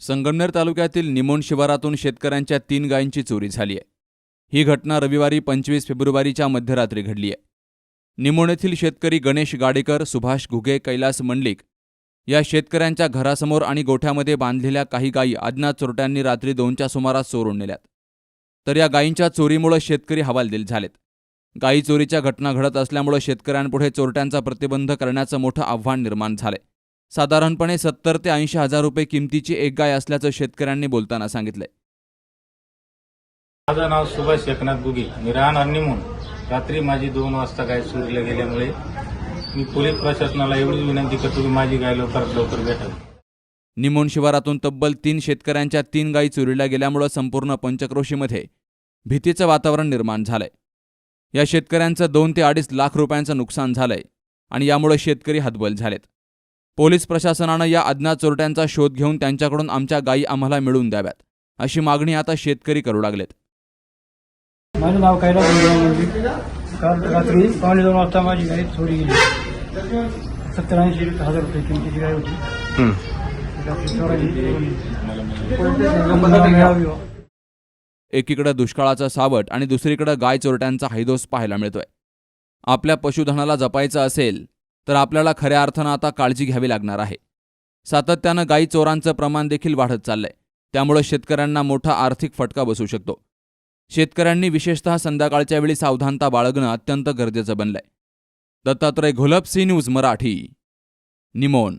संगमनेर तालुक्यातील निमोण शिवारातून शेतकऱ्यांच्या तीन गायींची चोरी झाली आहे. ही घटना रविवारी पंचवीस फेब्रुवारीच्या मध्यरात्री घडली आहे. निमोण येथील शेतकरी गणेश गाडेकर सुभाष घुगे कैलास मंडलिक या शेतकऱ्यांच्या घरासमोर आणि गोठ्यामध्ये बांधलेल्या काही गायी अज्ञात चोरट्यांनी रात्री दोनच्या सुमारास चोरून नेल्यात. तर या गायींच्या चोरीमुळे शेतकरी हवालदिल झालेत. गायी चोरीच्या घटना घडत असल्यामुळे शेतकऱ्यांपुढे चोरट्यांचा प्रतिबंध करण्याचं मोठं आव्हान निर्माण झालंय. साधारणपणे सत्तर ते ऐंशी हजार रुपये किमतीची एक गाय असल्याचं शेतकऱ्यांनी बोलताना सांगितलंय. माझं नाव सुभाष एकनाथ गुगे. मी राहणार निमून. रात्री माझी दोन वाजता गाय चोरीला गेल्यामुळे मी पोलीस प्रशासनाला एवढीच विनंती करतो की माझी गाय लवकरात लवकर भेटावी. निमोण शिवारातून तब्बल तीन शेतकऱ्यांच्या तीन गायी चोरीला गेल्यामुळं संपूर्ण पंचक्रोशीमध्ये भीतीचं वातावरण निर्माण झालंय. या शेतकऱ्यांचं दोन ते अडीच लाख रुपयांचं नुकसान झालंय आणि यामुळे शेतकरी हतबल झालेत. पोलीस प्रशासनानं या अज्ञात चोरट्यांचा शोध घेऊन त्यांच्याकडून आमच्या गायी आम्हाला मिळवून द्याव्यात अशी मागणी आता शेतकरी करू लागलेत. माझं नाव कैलास गुंडे काल रात्री पावणे दोन वाजता माझी गाडी चोरी गेली. सत्तर ऐंशी हजार रुपये किमतीची गाय होती. एकीकडे दुष्काळाचं सावट आणि दुसरीकडे गाय चोरट्यांचा हैदोस पाहायला मिळतोय. आपल्या पशुधनाला जपायचं असेल तर आपल्याला खऱ्या अर्थानं आता काळजी घ्यावी लागणार आहे. सातत्यानं गाई चोरांचं प्रमाण देखील वाढत चाललंय. त्यामुळे शेतकऱ्यांना मोठा आर्थिक फटका बसू शकतो. शेतकऱ्यांनी विशेषतः संध्याकाळच्या वेळी सावधानता बाळगणं अत्यंत गरजेचं बनलंय. Dattatray Gholap C news Marathi. निमोन.